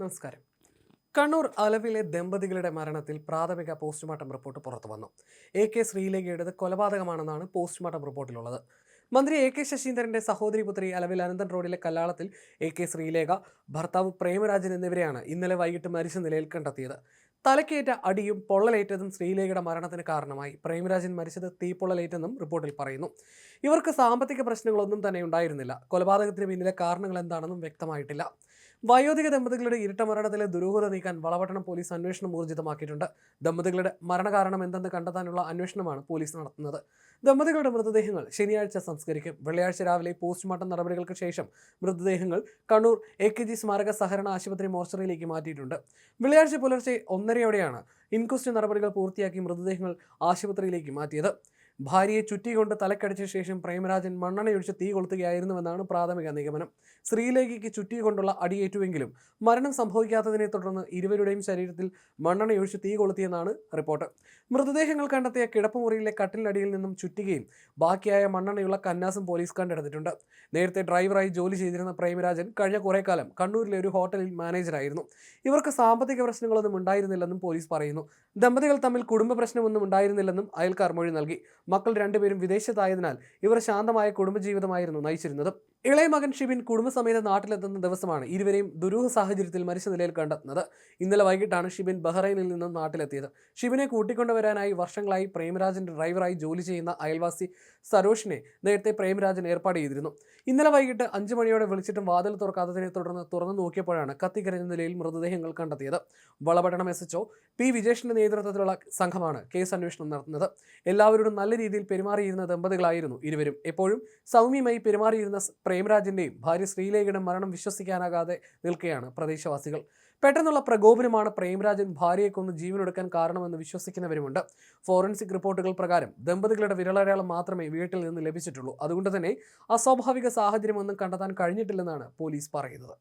നമസ്കാരം. കണ്ണൂർ അലവിലെ ദമ്പതികളുടെ മരണത്തിൽ പ്രാഥമിക പോസ്റ്റ്മോർട്ടം റിപ്പോർട്ട് പുറത്തു വന്നു. എ കെ ശ്രീലേഖയുടേത് കൊലപാതകമാണെന്നാണ് പോസ്റ്റ്മോർട്ടം റിപ്പോർട്ടിലുള്ളത്. മന്ത്രി എ കെ ശശീന്ദ്രന്റെ സഹോദരി പുത്രി അലവിൽ അനന്തൻ റോഡിലെ കല്ലാളത്തിൽ എ കെ ശ്രീലേഖ ഭർത്താവ് പ്രേമരാജൻ എന്നിവരെയാണ് ഇന്നലെ വൈകിട്ട് മരിച്ച നിലയിൽ കണ്ടെത്തിയത്. തലക്കേറ്റ അടിയും പൊള്ളലേറ്റതും ശ്രീലേഖയുടെ മരണത്തിന് കാരണമായി. പ്രേമരാജൻ മരിച്ചത് തീപ്പൊള്ളലേറ്റെന്നും റിപ്പോർട്ടിൽ പറയുന്നു. ഇവർക്ക് സാമ്പത്തിക പ്രശ്നങ്ങളൊന്നും തന്നെ ഉണ്ടായിരുന്നില്ല. കൊലപാതകത്തിന് പിന്നിലെ കാരണങ്ങൾ എന്താണെന്നും വ്യക്തമായിട്ടില്ല. വയോധിക ദമ്പതികളുടെ ഇരട്ട മരണത്തിലെ ദുരൂഹത നീക്കാൻ വളപട്ടണം പോലീസ് അന്വേഷണം ഊർജിതമാക്കിയിട്ടുണ്ട്. ദമ്പതികളുടെ മരണകാരണം എന്തെന്ന് കണ്ടെത്താനുള്ള അന്വേഷണമാണ് പോലീസ് നടത്തുന്നത്. ദമ്പതികളുടെ മൃതദേഹങ്ങൾ ശനിയാഴ്ച സംസ്കരിക്കും. വെള്ളിയാഴ്ച രാവിലെ പോസ്റ്റ്മോർട്ടം നടപടികൾക്ക് ശേഷം മൃതദേഹങ്ങൾ കണ്ണൂർ എ കെ ജി സ്മാരക സഹകരണ ആശുപത്രി മോർച്ചറിയിലേക്ക് മാറ്റിയിട്ടുണ്ട്. വെള്ളിയാഴ്ച പുലർച്ചെ ഒന്നരയോടെയാണ് ഇൻക്വസ്റ്റ് നടപടികൾ പൂർത്തിയാക്കി മൃതദേഹങ്ങൾ ആശുപത്രിയിലേക്ക് മാറ്റിയത്. ഭാര്യയെ ചുറ്റിക്കൊണ്ട് തലക്കടിച്ച ശേഷം പ്രേമരാജൻ മണ്ണെണ്ണയൊഴിച്ച് തീ കൊളുത്തുകയായിരുന്നുവെന്നാണ് പ്രാഥമിക നിഗമനം. ശ്രീലേഖയ്ക്ക് ചുറ്റിക്കൊണ്ടുള്ള അടിയേറ്റുവെങ്കിലും മരണം സംഭവിക്കാത്തതിനെ തുടർന്ന് ഇരുവരുടെയും ശരീരത്തിൽ മണ്ണെണ്ണയൊഴിച്ച് തീ കൊളുത്തിയെന്നാണ് റിപ്പോർട്ട്. മൃതദേഹങ്ങൾ കണ്ടെത്തിയ കിടപ്പുമുറിയിലെ കട്ടിലടിയിൽ നിന്നും ചുറ്റുകയും ബാക്കിയായ മണ്ണെണ്ണയുള്ള കന്നാസും പോലീസ് കണ്ടെടുത്തിട്ടുണ്ട്. നേരത്തെ ഡ്രൈവറായി ജോലി ചെയ്തിരുന്ന പ്രേമരാജൻ കഴിഞ്ഞ കുറേ കാലം കണ്ണൂരിലെ ഒരു ഹോട്ടലിൽ മാനേജറായിരുന്നു ഇവർക്ക് സാമ്പത്തിക പ്രശ്നങ്ങളൊന്നും ഉണ്ടായിരുന്നില്ലെന്നും പോലീസ് പറയുന്നു. ദമ്പതികൾ തമ്മിൽ കുടുംബ പ്രശ്നമൊന്നും ഉണ്ടായിരുന്നില്ലെന്നും അയൽക്കാർ മൊഴി നൽകി. മക്കൾ രണ്ടുപേരും വിദേശത്തായതിനാൽ ഇവർ ശാന്തമായ കുടുംബജീവിതമായിരുന്നു നയിച്ചിരുന്നത്. ഇളയ മകൻ ഷിബിൻ കുടുംബസമേതം നാട്ടിലെത്തുന്ന ദിവസമാണ് ഇരുവരെയും ദുരൂഹ സാഹചര്യത്തിൽ മരിച്ച നിലയിൽ കണ്ടെത്തുന്നത്. ഇന്നലെ വൈകിട്ടാണ് ഷിബിൻ ബഹ്റൈനിൽ നിന്നും നാട്ടിലെത്തിയത്. ഷിബിനെ കൂട്ടിക്കൊണ്ടുവരാനായി വർഷങ്ങളായി പ്രേമരാജന്റെ ഡ്രൈവറായി ജോലി ചെയ്യുന്ന അയൽവാസി സരോഷിനെ നേരത്തെ പ്രേമരാജൻ ഏർപ്പാട് ചെയ്തിരുന്നു. ഇന്നലെ വൈകിട്ട് അഞ്ചു മണിയോടെ വിളിച്ചിട്ടും വാതിൽ തുറക്കാത്തതിനെ തുടർന്ന് തുറന്നു നോക്കിയപ്പോഴാണ് കത്തിക്കരഞ്ഞ നിലയിൽ മൃതദേഹങ്ങൾ കണ്ടെത്തിയത്. വളപട്ടണം എസ് എച്ച്ഒ പി വിജേഷിന്റെ നേതൃത്വത്തിലുള്ള സംഘമാണ് കേസ് അന്വേഷണം നടത്തുന്നത്. എല്ലാവരോടും നല്ല രീതിയിൽ പെരുമാറിയിരുന്ന ദമ്പതികളായിരുന്നു ഇരുവരും. എപ്പോഴും സൗമ്യമായി പെരുമാറിയിരുന്ന പ്രേമരാജിന്റെയും ഭാര്യ ശ്രീലേഖയുടെ മരണം വിശ്വസിക്കാനാകാതെ നിൽക്കുകയാണ് പ്രദേശവാസികൾ. പെട്ടെന്നുള്ള പ്രകോപനമാണ് പ്രേംരാജൻ ഭാര്യയെ കൊന്ന് ജീവനൊടുക്കാൻ കാരണമെന്ന് വിശ്വസിക്കുന്നവരുമുണ്ട്. ഫോറൻസിക് റിപ്പോർട്ടുകൾ പ്രകാരം ദമ്പതികളുടെ വിരലടയാളം മാത്രമേ വീട്ടിൽ നിന്ന് ലഭിച്ചിട്ടുള്ളൂ. അതുകൊണ്ട് തന്നെ അസ്വാഭാവിക സാഹചര്യമൊന്നും കണ്ടെത്താൻ കഴിഞ്ഞിട്ടില്ലെന്നാണ് പോലീസ് പറയുന്നത്.